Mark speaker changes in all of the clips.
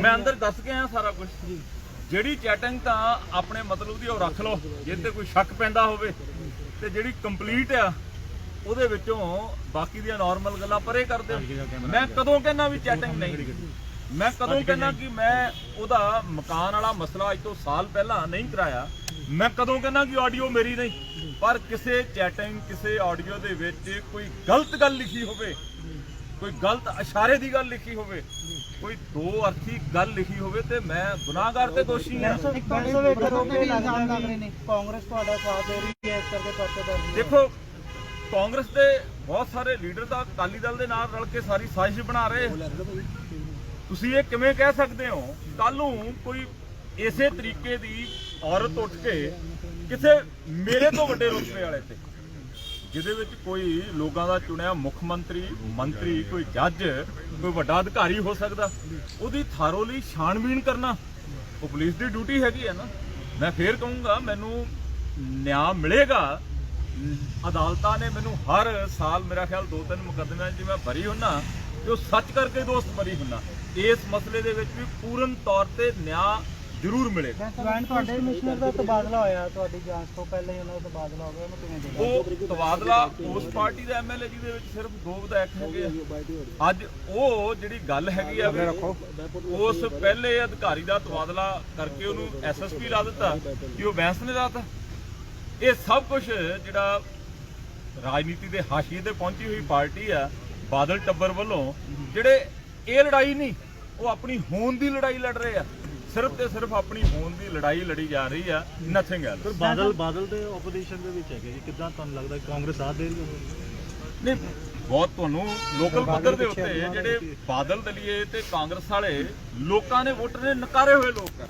Speaker 1: ਮੈਂ ਅੰਦਰ ਦੱਸ ਕੇ ਆਇਆ ਸਾਰਾ ਕੁਝ ਜਿਹੜੀ ਚੈਟਿੰਗ ਤਾਂ ਆਪਣੇ ਮਤਲਬ ਦੀ ਉਹ ਰੱਖ ਲਓ ਜੇ ਤੇ ਕੋਈ ਸ਼ੱਕ ਪੈਂਦਾ ਹੋਵੇ। ਤੇ ਜਿਹੜੀ ਕੰਪਲੀਟ ਆ ਉਹਦੇ ਵਿੱਚੋਂ ਬਾਕੀ ਦੀਆਂ ਨਾਰਮਲ ਗੱਲਾਂ ਪਰੇ ਕਰ ਦਿਓ। ਮੈਂ ਕਦੋਂ ਕਹਿੰਦਾ ਵੀ ਚੈਟਿੰਗ ਨਹੀਂ? ਮੈਂ ਕਦੋਂ ਕਹਿੰਦਾ ਕਿ ਮੈਂ ਉਹਦਾ ਮਕਾਨ ਵਾਲਾ ਮਸਲਾ ਅੱਜ ਤੋਂ ਸਾਲ ਪਹਿਲਾਂ ਨਹੀਂ ਕਰਾਇਆ। ਮੈਂ ਕਦੋਂ ਕਹਿੰਦਾ ਕਿ ਆਡੀਓ ਮੇਰੀ ਨਹੀਂ? ਪਰ ਕਿਸੇ ਚੈਟਿੰਗ ਕਿਸੇ ਆਡੀਓ ਦੇ ਵਿੱਚ ਕੋਈ ਗਲਤ ਗੱਲ ਲਿਖੀ ਹੋਵੇ ਕੋਈ ਗਲਤ ਇਸ਼ਾਰੇ ਦੀ ਗੱਲ ਲਿਖੀ ਹੋਵੇ ਕੋਈ ਦੋ ਅਰਥੀ ਗੱਲ ਲਿਖੀ ਹੋਵੇ ਤੇ ਮੈਂ ਗੁਨਾਹਗਾਰ ਤੇ ਦੋਸ਼ੀ ਹਾਂ।
Speaker 2: ਕਾਂਗਰਸ ਤੁਹਾਡਾ ਸਾਥ ਦੇ ਰਹੀ ਹੈ ਇਸ ਕਰਕੇ ਪਰਚਾ ਦਰਜ
Speaker 1: ਦੇਖੋ ਕਾਂਗਰਸ ਦੇ ਬਹੁਤ ਸਾਰੇ ਲੀਡਰ ਤਾਂ ਅਕਾਲੀ ਦਲ ਦੇ ਨਾਲ ਰਲ ਕੇ ਸਾਰੀ ਸਾਜ਼ਿਸ਼ ਬਣਾ ਰਹੇ। ਤੁਸੀਂ ਇਹ ਕਿਵੇਂ ਕਹਿ ਸਕਦੇ ਹੋ? ਕੱਲ ਨੂੰ ਕੋਈ ਇਸੇ ਤਰੀਕੇ ਦੀ ਔਰਤ ਉੱਠ ਕੇ ਕਿਸੇ ਮੇਰੇ ਤੋਂ ਵੱਡੇ ਰੁਤਬੇ ਵਾਲੇ ਤੇ ਜਿਹਦੇ ਵਿੱਚ ਕੋਈ ਲੋਕਾਂ ਦਾ ਚੁਣਿਆ ਮੁੱਖ ਮੰਤਰੀ ਮੰਤਰੀ, ਕੋਈ ਜੱਜ, ਕੋਈ ਵੱਡਾ ਅਧਿਕਾਰੀ ਹੋ ਸਕਦਾ। ਉਹਦੀ ਥਾਰੋ ਲਈ ਛਾਣਬੀਣ ਕਰਨਾ। ਉਹ ਪੁਲਿਸ ਦੀ ਡਿਊਟੀ ਹੈਗੀ ਹੈ ਨਾ। ਮੈਂ ਫੇਰ ਕਹੂੰਗਾ, ਮੈਨੂੰ ਨਿਆਂ ਮਿਲੇਗਾ। ਅਦਾਲਤਾਂ ਨੇ ਮੈਨੂੰ ਹਰ ਸਾਲ ਮੇਰਾ ਖਿਆਲ ਦੋ ਤਿੰਨ ਮੁਕੱਦਮਿਆਂ 'ਚ ਮੈਂ ਬਰੀ ਹੁੰਨਾ, ਤੇ ਉਹ ਸੱਚ ਕਰਕੇ ਦੋਸਤ ਬਰੀ ਹੁੰਨਾ। ਇਸ ਮਸਲੇ ਦੇ ਵਿੱਚ ਵੀ ਪੂਰਨ ਤੌਰ ਤੇ ਨਿਆਂ ਜ਼ਰੂਰ ਮਿਲੇਗਾ
Speaker 2: ਤੁਹਾਡੇ ਕਮਿਸ਼ਨਰ ਦਾ ਤਬਾਦਲਾ ਹੋਇਆ ਤੁਹਾਡੀ ਜਾਂਚ ਤੋਂ ਪਹਿਲਾਂ ਹੀ ਉਹਨਾਂ ਦਾ ਤਬਾਦਲਾ ਹੋ ਗਿਆ ਉਹਨੂੰ ਕਿਵੇਂ ਦੇਖਦੇ
Speaker 1: ਉਹ ਤਬਾਦਲਾ ਉਸ ਪਾਰਟੀ ਦਾ ਐਮਐਲਏ ਜਿਹਦੇ ਵਿੱਚ ਸਿਰਫ ਦੋ ਵਿਧਾਇਕ ਹੈਗੇ ਆ ਅੱਜ ਉਹ ਜਿਹੜੀ ਗੱਲ ਹੈਗੀ ਆ ਵੀ ਉਸ ਪਹਿਲੇ ਅਧਿਕਾਰੀ ਦਾ ਤਬਾਦਲਾ ਕਰਕੇ ਉਹਨੂੰ ਐਸਐਸਪੀ ਲਾ ਦਿੱਤਾ ਕਿ ਉਹ ਬੈਂਸ ਨੇ ਲਾਤਾ। ਇਹ ਸਭ ਕੁਝ ਜਿਹੜਾ ਰਾਜਨੀਤੀ ਦੇ ਹਾਸ਼ੀਏ ਤੇ ਪਹੁੰਚੀ ਹੋਈ ਪਾਰਟੀ ਆ ਬਾਦਲ ਟੱਬਰ ਵੱਲੋਂ ਜਿਹੜੇ ਇਹ ਲੜਾਈ ਨਹੀਂ ਉਹ ਆਪਣੀ ਹੋਂਦ ਦੀ ਲੜਾਈ ਲੜ ਰਹੇ ਆ। ਸਿਰਫ ਤੇ ਸਿਰਫ ਆਪਣੀ ਹੋਂਦ ਦੀ ਲੜਾਈ ਲੜੀ ਜਾ ਰਹੀ ਆ nothing else
Speaker 3: sir Badal Badal ਦੇ ਆਪੋਜੀਸ਼ਨ ਦੇ ਵਿੱਚ ਹੈਗੇ ਜੀ ਕਿੱਦਾਂ ਤੁਹਾਨੂੰ ਲੱਗਦਾ ਕਾਂਗਰਸ ਸਾਥ ਦੇ ਰਹੀ ਹੈ
Speaker 1: ਨਹੀਂ ਬਹੁਤ ਤੁਹਾਨੂੰ ਲੋਕਲ ਪੱਧਰ ਦੇ ਉੱਤੇ ਜਿਹੜੇ ਬਾਦਲ ਦਲੀਏ ਤੇ ਕਾਂਗਰਸ ਵਾਲੇ ਲੋਕਾਂ ਨੇ ਵੋਟਰ ਨੇ ਨਕਾਰੇ ਹੋਏ ਲੋਕ ਆ।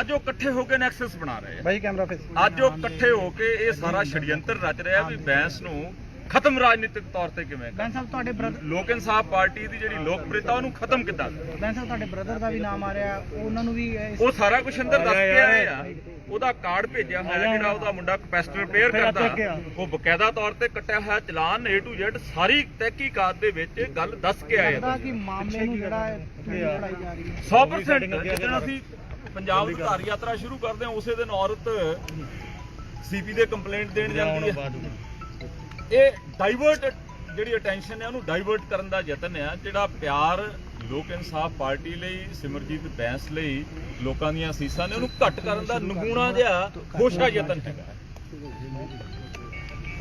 Speaker 1: ਅੱਜ ਉਹ ਇਕੱਠੇ ਹੋ ਕੇ ਨੈਕਸਸ ਬਣਾ ਰਹੇ ਆ।
Speaker 2: ਭਾਈ ਕੈਮਰਾ ਫੇਸ
Speaker 1: ਅੱਜ ਉਹ ਇਕੱਠੇ ਹੋ ਕੇ ਇਹ ਸਾਰਾ ਛੜਯੰਤਰ ਰਚ ਰਿਹਾ ਵੀ ਬੈਂਸ ਨੂੰ ਖਤਮ ਰਾਜਨੀਤਿਕ ਤੌਰ ਤੇ ਕਿਵੇਂ
Speaker 2: ਬੈਂ ਸਾਹਿਬ ਤੁਹਾਡੇ ਬ੍ਰਦਰ
Speaker 1: ਲੋਕ ਇਨਸਾਫ ਪਾਰਟੀ ਦੀ ਜਿਹੜੀ ਲੋਕਪ੍ਰਿਯਤਾ ਉਹਨੂੰ ਖਤਮ ਕਿੱਦਾਂ ਕਰਨਾ?
Speaker 2: ਬੈਂ ਸਾਹਿਬ ਤੁਹਾਡੇ ਬ੍ਰਦਰ ਦਾ ਵੀ ਨਾਮ ਆ ਰਿਹਾ ਉਹਨਾਂ ਨੂੰ ਵੀ
Speaker 1: ਉਹ ਸਾਰਾ ਕੁਝ ਅੰਦਰ ਦੱਸ ਕੇ ਆਏ ਆ। ਉਹਦਾ ਕਾਰਡ ਭੇਜਿਆ ਹੋਇਆ ਜਿਹੜਾ ਉਹਦਾ ਮੁੰਡਾ ਕਪੈਸਿਟਰ ਰਿਪੇਅਰ ਕਰਦਾ। ਉਹ ਬਕਾਇਦਾ ਤੌਰ ਤੇ ਕੱਟਿਆ ਹੋਇਆ ਚਲਾਨ A to Z ਸਾਰੀ ਤਹਿਕੀਕਾਤ ਦੇ ਵਿੱਚ ਗੱਲ ਦੱਸ ਕੇ ਆਏ ਆ
Speaker 2: ਕਿ ਮਾਮਲੇ ਨੂੰ ਜਿਹੜਾ ਹੈ ਲੜਾਈ ਜਾ ਰਹੀ ਹੈ।
Speaker 1: 100% ਜਦੋਂ ਅਸੀਂ ਪੰਜਾਬ ਅਧਿਕਾਰ ਯਾਤਰਾ ਸ਼ੁਰੂ ਕਰਦੇ ਹਾਂ ਉਸੇ ਦਿਨ ਔਰਤ ਸੀਪੀ ਦੇ ਕੰਪਲੇਂਟ ਦੇਣ ਜਾਂਦੀ ਹੈ। ਇਹ ਡਾਈਵਰਟ ਜਿਹੜੀ ਅਟੈਂਸ਼ਨ ਹੈ ਉਹਨੂੰ ਡਾਈਵਰਟ ਕਰਨ ਦਾ ਯਤਨ ਹੈ ਜਿਹੜਾ ਪਿਆਰ ਲੋਕ ਇਨਸਾਫ ਪਾਰਟੀ ਲਈ ਸਿਮਰਜੀਤ ਬੈਂਸ ਲਈ ਲੋਕਾਂ ਦੀਆਂ ਅਸੀਸਾਂ ਨੇ ਉਹਨੂੰ ਘੱਟ ਕਰਨ ਦਾ ਨਗੂਣਾ ਜਿਹਾ ਖੋਸ਼ਾ ਯਤਨ ਹੈਗਾ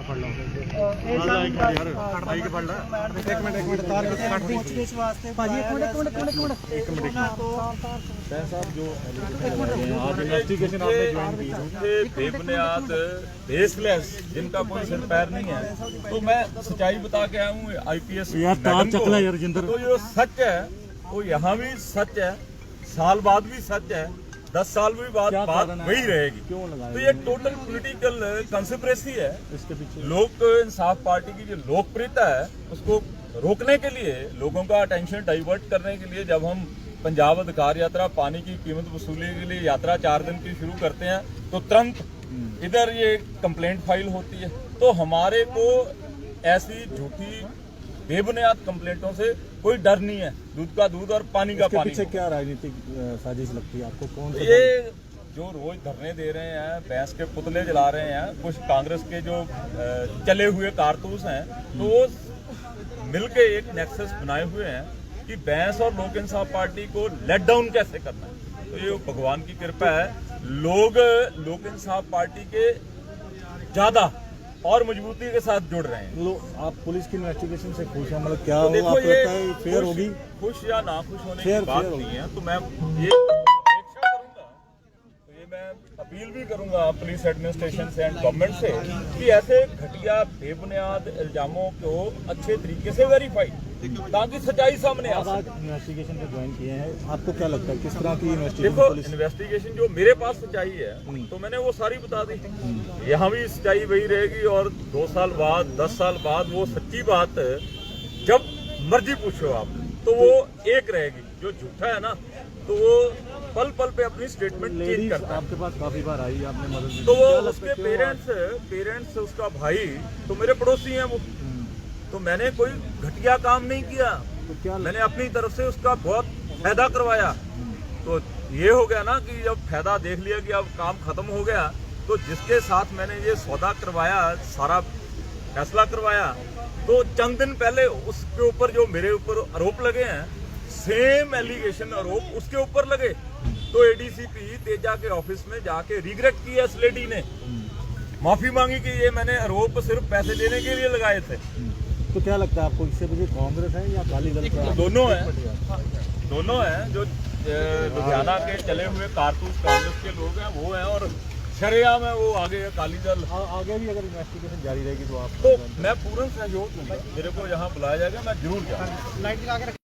Speaker 3: ਫੜ ਲਓ
Speaker 2: ਇਹ ਸਭ ਭਾਈ ਕੇ ਫੜ ਲੈ ਇੱਕ ਮਿੰਟ ਇੱਕ ਮਿੰਟ ਤਾਰ ਕੇ ਕੱਟ ਦੀ ਪੁੱਛਗਿੱਛ ਵਾਸਤੇ ਭਾਜੀ ਇੱਕ ਮਿੰਟ ਇੱਕ ਮਿੰਟ ਇੱਕ ਮਿੰਟ ਇੱਕ ਮਿੰਟ
Speaker 3: ਸੈਨ ਸਾਹਿਬ ਜੋ आज इन्वेस्टिगेशन आपने ज्वाइन की है
Speaker 1: झूठे बेबुनियाद बेसलेस जिनका कोई सिर पैर नहीं है तो मैं सच्चाई बता के आया हूँ आईपीएस
Speaker 3: यार, तार चक ला यार, जिंदर।
Speaker 1: तो जो सच है वो यहाँ भी सच है साल बाद भी सच है दस साल भी बाद बात वही रहेगी। तो ये टोटल पॉलिटिकल कंसिपरेसी है।
Speaker 3: इसके पीछे।
Speaker 1: लोक इंसाफ पार्टी की जो लोकप्रियता है उसको रोकने के लिए लोगों का अटेंशन डाइवर्ट करने के लिए जब हम पंजाब अधिकार यात्रा पानी की कीमत वसूली के लिए यात्रा चार दिन की शुरू करते हैं तो तुरंत इधर ये कंप्लेंट फ़ाइल होती है। तो हमारे को ऐसी झूठी बेबुनियाद कंप्लेंटों से कोई डर नहीं है। दूध का दूध और पानी का पानी
Speaker 3: पीछे क्या राजनीतिक साजिश लगती है आपको? कौन
Speaker 1: ये जो रोज धरने दे रहे हैं भैंस के पुतले जला रहे हैं कुछ कांग्रेस के जो चले हुए कारतूस हैं तो वो मिलके एक नेक्सस बनाए हुए हैं कि भैंस और लोक इंसाफ पार्टी को लेट डाउन कैसे करना है। तो ये भगवान की कृपा है। लोग लोक इंसाफ पार्टी के ज़्यादा और मजबूती के साथ जुड़ रहे हैं
Speaker 3: लो आप पुलिस की इन्वेस्टिगेशन से खुश हैं मतलब क्या
Speaker 1: तो
Speaker 3: हो
Speaker 1: देखो
Speaker 3: आपको
Speaker 1: ये
Speaker 3: लगता है फेयर
Speaker 1: खुश-
Speaker 3: होगी
Speaker 1: खुश या ना खुश होने
Speaker 3: Fair-
Speaker 1: की बात
Speaker 3: fair होगी।
Speaker 1: नहीं है तो मैं ये अपील भी करूँगा पुलिस एडमिनिस्ट्रेशन से एंड गवर्नमेंट से कि ऐसे घटिया बेबुनियाद इल्जामों को अच्छे तरीके से वेरीफाई ताकि सच्चाई सामने आ सके।
Speaker 3: इन्वेस्टिगेशन से ज्वाइन किए हैं आपको क्या लगता है किस तरह की इन्वेस्टिगेशन
Speaker 1: देखो इन्वेस्टिगेशन जो मेरे पास सच्चाई है तो मैंने वो सारी बता दी। यहाँ भी सच्चाई वही रहेगी और दो साल बाद दस साल बाद वो सच्ची बात जब मर्ज़ी पूछो आप तो वो एक रहेगी। जो झूठा है ना तो वो पल पल पे अपनी स्टेटमेंट चेंज करता है।
Speaker 3: आपके पास काफ़ी बार आई आपने मदद
Speaker 1: तो वो उसके पेरेंट्स पेरेंट्स उसका भाई तो मेरे पड़ोसी हैं वो। तो मैंने कोई घटिया काम नहीं किया।
Speaker 3: तो क्या
Speaker 1: मैंने अपनी तरफ़ से उसका बहुत फ़ायदा करवाया। तो ये हो गया ना कि जब फ़ायदा देख लिया कि अब काम खत्म हो गया। तो जिसके साथ मैंने ये सौदा करवाया सारा फैसला करवाया तो चंद दिन पहले उसके ऊपर जो मेरे ऊपर आरोप लगे हैं सेम एलिगेशन आरोप उसके ऊपर लगे। तो एडीसीपी तेजा के ऑफ़िस में जाके रिग्रेट किया इस लेडी ने। माफ़ी मांगी कि ये मैंने आरोप सिर्फ़ पैसे देने के लिए लगाए थे।
Speaker 3: तो क्या लगता है आपको इससे मुझे कांग्रेस है या अकाली दल का?
Speaker 1: दोनों है। दोनों है जो लुधियाना के चले हुए कारतूस कांग्रेस के लोग हैं वो हैं और शरेआम है वो आगे अकाली दल।
Speaker 3: आ- आगे भी अगर इन्वेस्टिगेशन जारी रहेगी तो आप
Speaker 1: तो मैं पूर्ण सहयोग दूँगा। मेरे को यहाँ बुलाया जाएगा मैं ज़रूर जाऊँगा।